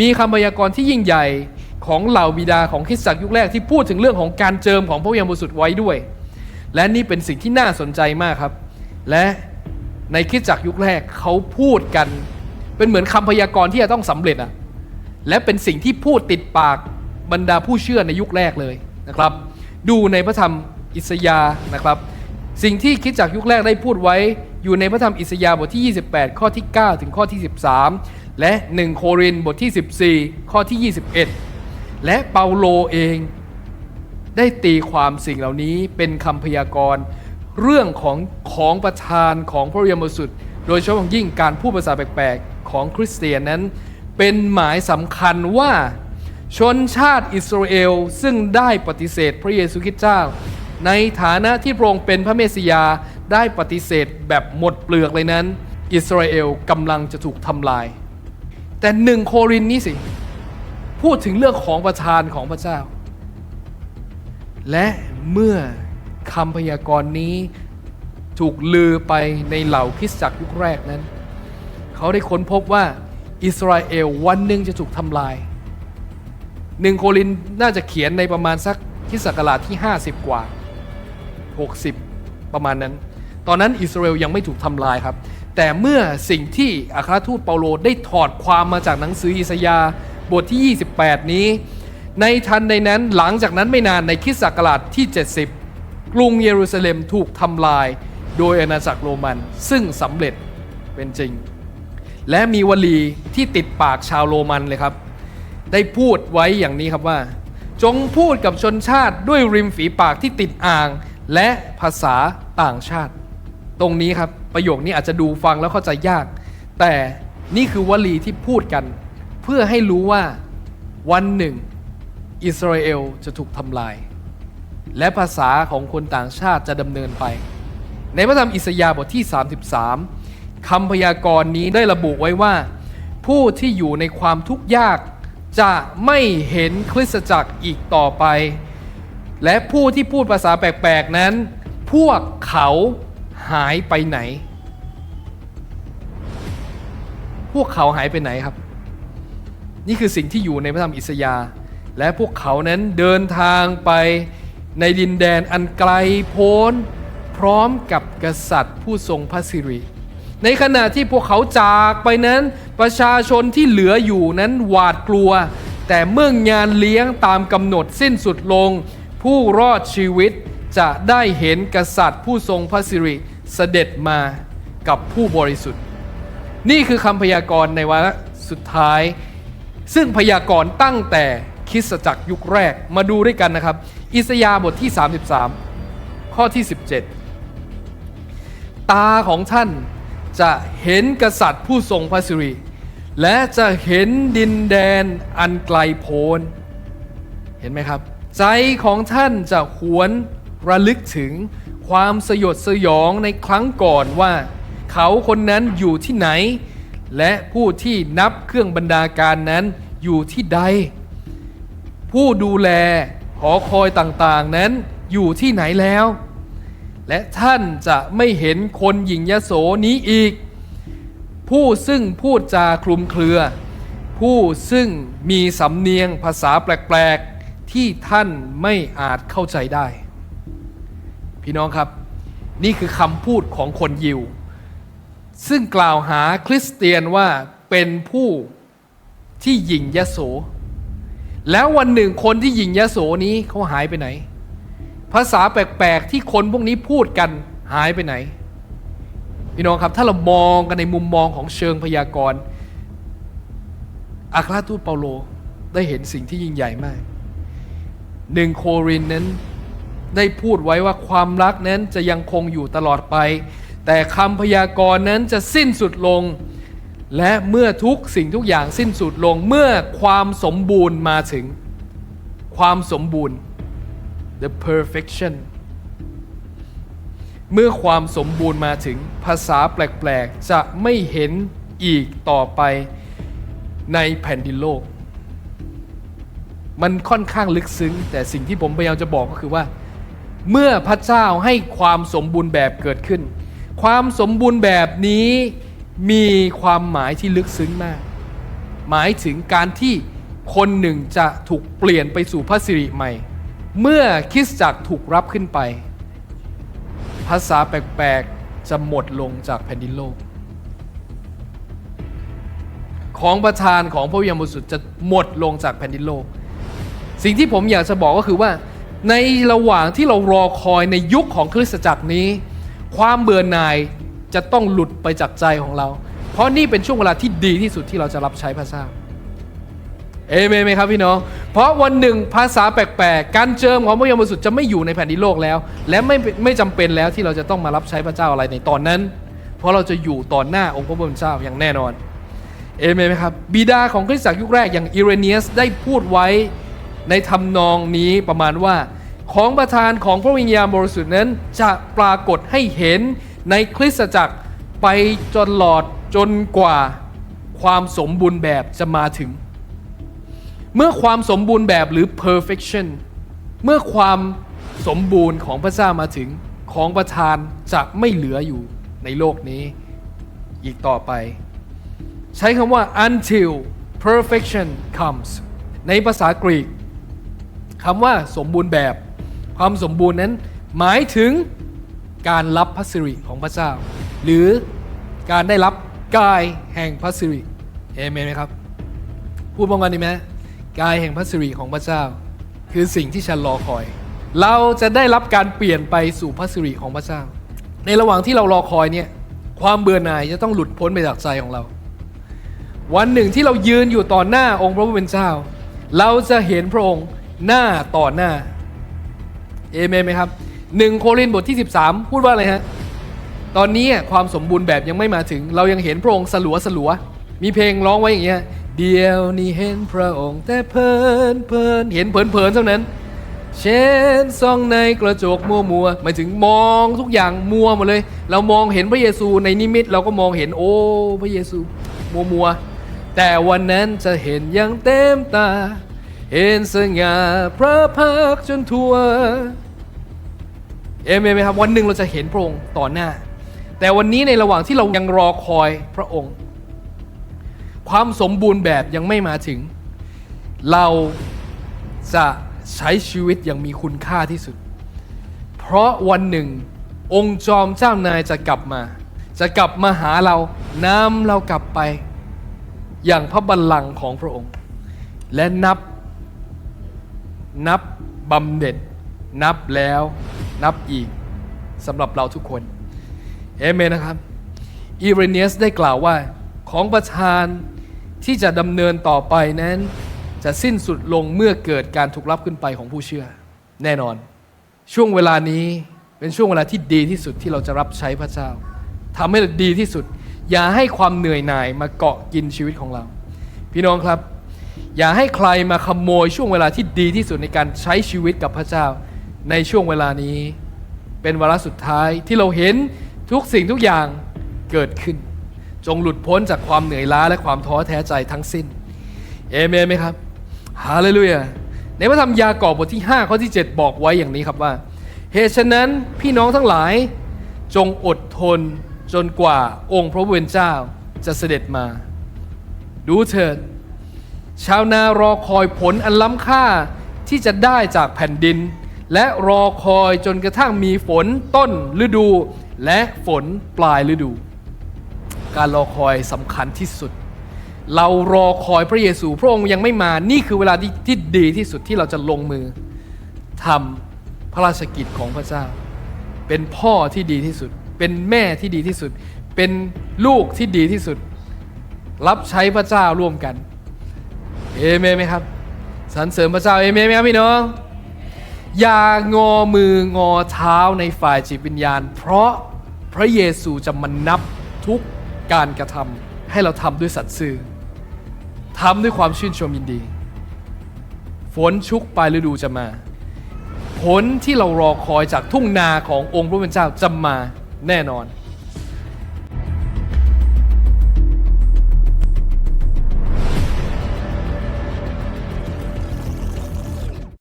มีคำพยากรณ์ที่ยิ่งใหญ่ของเหล่าบิดาของคริสตจักรยุคแรกที่พูดถึงเรื่องของการเจิมของพระวิญญาณบริสุทธิ์ไว้ด้วย และนี่เป็นสิ่งที่น่าสนใจมากครับ และในคริสตจักรยุคแรกเขาพูดกัน เป็นเหมือนคำพยากรณ์ที่จะต้องสำเร็จอะและเป็นสิ่งที่พูดติดปากบรรดาผู้เชื่อในยุคแรกเลยนะครับ ดูในพระธรรมอิสยาห์นะครับ สิ่งที่คิดจากยุคแรกได้พูดไว้อยู่ในพระธรรมอิสยาห์บทที่ 28 ข้อที่ 9 ถึงข้อที่ 13 และ 1 โครินธ์บทที่ 14 ข้อที่ 21 และเปาโลเองได้ตีความสิ่งเหล่านี้เป็นคำพยากรณ์เรื่องของของประธานของพระวิญญาณบริสุทธิ์โดยเฉพาะอย่างยิ่งการพูดภาษาแปลกๆ ของคริสเตียนนั้น เป็นหมายสำคัญว่าชนชาติอิสราเอลซึ่งได้ปฏิเสธพระเยซูคริสต์เจ้า ในฐานะที่พระองค์เป็นพระเมสยาได้ปฏิเสธแบบหมดเปลือกเลยนั้น อิสราเอลกำลังจะถูกทำลาย แต่หนึ่งโครินนี่สิ พูดถึงเรื่องของประทานของพระเจ้า และเมื่อคำพยากรณ์นี้ถูกลือไปในเหล่าคริสตจักรยุคแรกนั้น เขาได้ค้นพบว่าอิสราเอลวันหนึ่งจะถูกทำลายหนึ่งโครินน่าจะเขียนในประมาณสักคริสตศักราชที่ 50 กว่า 60 ประมาณนั้น ตอนนั้นอิสราเอลยังไม่ถูกทำลายครับ แต่เมื่อสิ่งที่อัครทูตเปาโลได้ถอดความมาจากหนังสืออิสยาห์บทที่ 28 นี้ ในทันในนั้นหลังจากนั้นไม่นานในคริสตศักราชที่ 70 กรุงเยรูซาเล็มถูกทำลาย โดยอาณาจักรโรมัน ซึ่งสำเร็จเป็นจริง และมีวลีที่ติดปากชาวโรมันเลยครับ ได้พูดไว้อย่างนี้ครับว่าจงพูดกับชนชาติด้วยริมฝีปากที่ติดอ่าง และภาษาต่างชาติ ตรงนี้ครับประโยคนี้อาจจะดูฟังแล้วเข้าใจยาก แต่นี่คือวลีที่พูดกัน เพื่อให้รู้ว่าวันหนึ่ง อิสราเอลจะถูกทำลาย และภาษาของคนต่างชาติจะดำเนินไป ในพระธรรมอิสยาห์บทที่ 33คำพยากรณ์นี้ได้ระบุไว้ว่า ผู้ที่อยู่ในความทุกข์ยากจะไม่เห็นคริสตจักรอีกต่อไป และผู้ที่พูดภาษาแปลกๆนั้น พวกเขาหายไปไหน พวกเขาหายไปไหนครับ นี่คือสิ่งที่อยู่ในพระธรรมอิสยาห์และพวกเขานั้นเดินทางไปในดินแดนอันไกลโพ้น พร้อมกับกษัตริย์ผู้ทรงพระสิริ ในขณะที่พวกเขาจากไปนั้น ประชาชนที่เหลืออยู่นั้นหวาดกลัว แต่เมื่องานเลี้ยงตามกำหนดสิ้นสุดลง ผู้รอดชีวิตจะได้เห็นกษัตริย์ผู้ทรงพระสิริเสด็จมากับผู้บริสุทธิ์ นี่คือคำพยากรณ์ในวาระสุดท้าย ซึ่งพยากรณ์ตั้งแต่คริสตจักรยุคแรกมาดูด้วยกันนะครับ อิสยาห์บทที่ 33 ข้อที่ 17 ตาของท่านจะเห็นกษัตริย์ผู้ทรงพระสิริ และจะเห็นดินแดนอันไกลโพ้น เห็นไหมครับ ใจของท่านจะหวนระลึกถึงความสยดสยองในครั้งก่อนว่า เขาคนนั้นอยู่ที่ไหน และผู้ที่นับเครื่องบรรดาการนั้นอยู่ที่ใด ผู้ดูแลหอคอยต่างๆนั้นอยู่ที่ไหนแล้ว และท่านจะไม่เห็นคนหญิงยโสนี้อีก ผู้ซึ่งพูดจาคลุมเครือ ผู้ซึ่งมีสำเนียงภาษาแปลกๆ ที่ท่านไม่อาจเข้าใจได้ พี่น้องครับ นี่คือคำพูดของคนยิว ซึ่งกล่าวหาคริสเตียนว่าเป็นผู้ที่หญิงยโส แล้ววันหนึ่งคนที่หญิงยโสนี้เขาหายไปไหน ภาษาแปลกๆที่คนพวกนี้พูดกันหายไปไหน พี่น้องครับถ้าเรามองกันในมุมมองของเชิงพยากรณ์อัครทูตเปาโลได้เห็นสิ่งที่ยิ่งใหญ่มาก หนึ่งโครินธ์นั้น ได้พูดไว้ว่าความรักนั้นจะยังคงอยู่ตลอดไป แต่คำพยากรณ์นั้นจะสิ้นสุดลง และเมื่อทุกสิ่งทุกอย่างสิ้นสุดลงเมื่อความสมบูรณ์มาถึง ความสมบูรณ์ the perfection เมื่อความสมบูรณ์มาถึงภาษาแปลก ๆ จะไม่เห็นอีกต่อไปในแผ่นดินโลก มันค่อนข้างลึกซึ้ง แต่สิ่งที่ผมพยายามจะบอกก็คือว่า เมื่อพระเจ้าให้ความสมบูรณ์แบบเกิดขึ้น ความสมบูรณ์แบบนี้มีความหมายที่ลึกซึ้งมาก หมายถึงการที่คนหนึ่งจะถูกเปลี่ยนไปสู่พระสิริใหม่ เมื่อคริสตจักรถูกรับขึ้นไป ภาษาแปลกๆจะหมดลงจากแผ่นดินโลก ของประทานของพระวิญญาณบริสุทธิ์จะหมดลงจากแผ่นดินโลก สิ่งที่ผมอยากจะบอกก็คือว่า ในระหว่างที่เรารอคอยในยุคของคริสตจักรนี้ ความเบื่อหน่ายจะต้องหลุดไปจากใจของเรา เพราะนี่เป็นช่วงเวลาที่ดีที่สุดที่เราจะรับใช้พระเจ้าเอเมนไหมครับพี่น้อง เพราะวันหนึ่งภาษาแปลกๆ การเจิมของพระวิญญาณบริสุทธิ์จะไม่อยู่ในแผ่นดินโลกแล้ว และไม่ไม่จำเป็นแล้วที่เราจะต้องมารับใช้พระเจ้าอะไรในตอนนั้น เพราะเราจะอยู่ต่อหน้าองค์พระผู้เป็นเจ้าอย่างแน่นอน เอเมนไหมครับ บิดาของคริสตจักรยุคแรกอย่างอิเรเนียสได้พูดไว้ ในทำนองนี้ประมาณว่า ของประทานของพระวิญญาณบริสุทธิ์นั้นจะปรากฏให้เห็นในคริสตจักรไปจนหลอดจนกว่าความสมบูรณ์แบบจะมาถึง เมื่อความสมบูรณ์แบบหรือ perfection เมื่อความสมบูรณ์ของพระเจ้ามาถึงของประทานจะไม่เหลืออยู่ในโลกนี้อีกต่อไป ใช้คำว่า until perfection comes ในภาษากรีก คำว่าสมบูรณ์แบบ ความสมบูรณ์นั้นหมายถึงการรับพระสิริของพระเจ้า หรือการได้รับกายแห่งพระสิริเอเมนไหมครับ พูดพร้อมกันดีไหมกายแห่งพระสิริของพระเจ้า คือสิ่งที่ฉันรอคอย เราจะได้รับการเปลี่ยนไปสู่พระสิริของพระเจ้า ในระหว่างที่เรารอคอยเนี่ยความเบื่อหน่ายจะต้องหลุดพ้นไปจากใจของเรา วันหนึ่งที่เรายืนอยู่ต่อหน้าองค์พระผู้เป็นเจ้า เราจะเห็นพระองค์ หน้าต่อหน้า เอเมนไหมครับหนึ่งโครินบทที่ 13 พูดว่าอะไรฮะ ตอนนี้ความสมบูรณ์แบบยังไม่มาถึง เรายังเห็นพระองค์สลัวสลัว มีเพลงร้องไว้อย่างเงี้ย เดียวนี้เห็นพระองค์แต่เพลินเพลินเห็นเพลินเพลินเท่านั้น เช่นส่องในกระจกมัวมัวหมายถึงมองทุกอย่างมัวหมดเลย เรามองเห็นพระเยซูในนิมิต เราก็มองเห็นโอ้พระเยซูมัวมัวแต่วันนั้นจะเห็นอย่างเต็มตา เห็นสง่าพระพักจนทั่วเอเมนไหมครับวันหนึ่งเราจะเห็นพระองค์ต่อหน้า แต่วันนี้ในระหว่างที่เรายังรอคอยพระองค์ ความสมบูรณ์แบบยังไม่มาถึง เราจะใช้ชีวิตอย่างมีคุณค่าที่สุด เพราะวันหนึ่ง องค์จอมเจ้านายจะกลับมา จะกลับมาหาเรานำเรากลับไป อย่างพระบัลลังก์ของพระองค์ และนับ นับบำเหน็จ นับแล้วนับอีกสำหรับเราทุกคนเอเมนนะครับอีเรเนียสได้กล่าวว่าของประทานที่จะดำเนินต่อไปนั้น จะสิ้นสุดลงเมื่อเกิดการถูกรับขึ้นไปของผู้เชื่อ แน่นอน ช่วงเวลานี้เป็นช่วงเวลาที่ดีที่สุดที่เราจะรับใช้พระเจ้าทำให้ดีที่สุด อย่าให้ความเหนื่อยหน่ายมาเกาะกินชีวิตของเรา พี่น้องครับ อย่าให้ใครมาขโมยช่วงเวลาที่ดีที่สุดในการใช้ชีวิตกับพระเจ้า ในช่วงเวลานี้ เป็นวาระสุดท้ายที่เราเห็นทุกสิ่งทุกอย่างเกิดขึ้น จงหลุดพ้นจากความเหนื่อยล้าและความท้อแท้ใจทั้งสิ้น เอเมนไหมครับฮาเลลูยาในพระธรรมยากอบบทที่ 5 ข้อที่ 7 บอกไว้อย่างนี้ครับว่า เหตุฉะนั้นพี่น้องทั้งหลายจงอดทนจนกว่าองค์พระเป็นเจ้าจะเสด็จมา ดูเถิด ชาวนารอคอยผลอันล้ำค่าที่จะได้จากแผ่นดิน และรอคอยจนกระทั่งมีฝนต้นฤดู และฝนปลายฤดู การรอคอยสำคัญที่สุด เรารอคอยพระเยซูพระองค์ยังไม่มานี่คือเวลาที่ทดีที่สุดที่เราจะลงมือทำพระราชกิจของพระเจ้า เป็นพ่อที่ดีที่สุด เป็นแม่ที่ดีที่สุด เป็นลูกที่ดีที่สุด รับใช้พระเจ้าร่วมกัน เอเมนไหมครับสรรเสริญพระเจ้าเอเมนไหมครับพี่น้อง อย่างอมืองอเท้าในฝ่ายจิตวิญญาณ เพราะพระเยซูจะมานับทุกการกระทำให้เราทำด้วยสัตย์ซื่อทำด้วยความชื่นชมยินดี ฝนชุกปลายฤดูจะมา ผลที่เรารอคอยจากทุ่งนาขององค์พระผู้เป็นเจ้าจะมาแน่นอน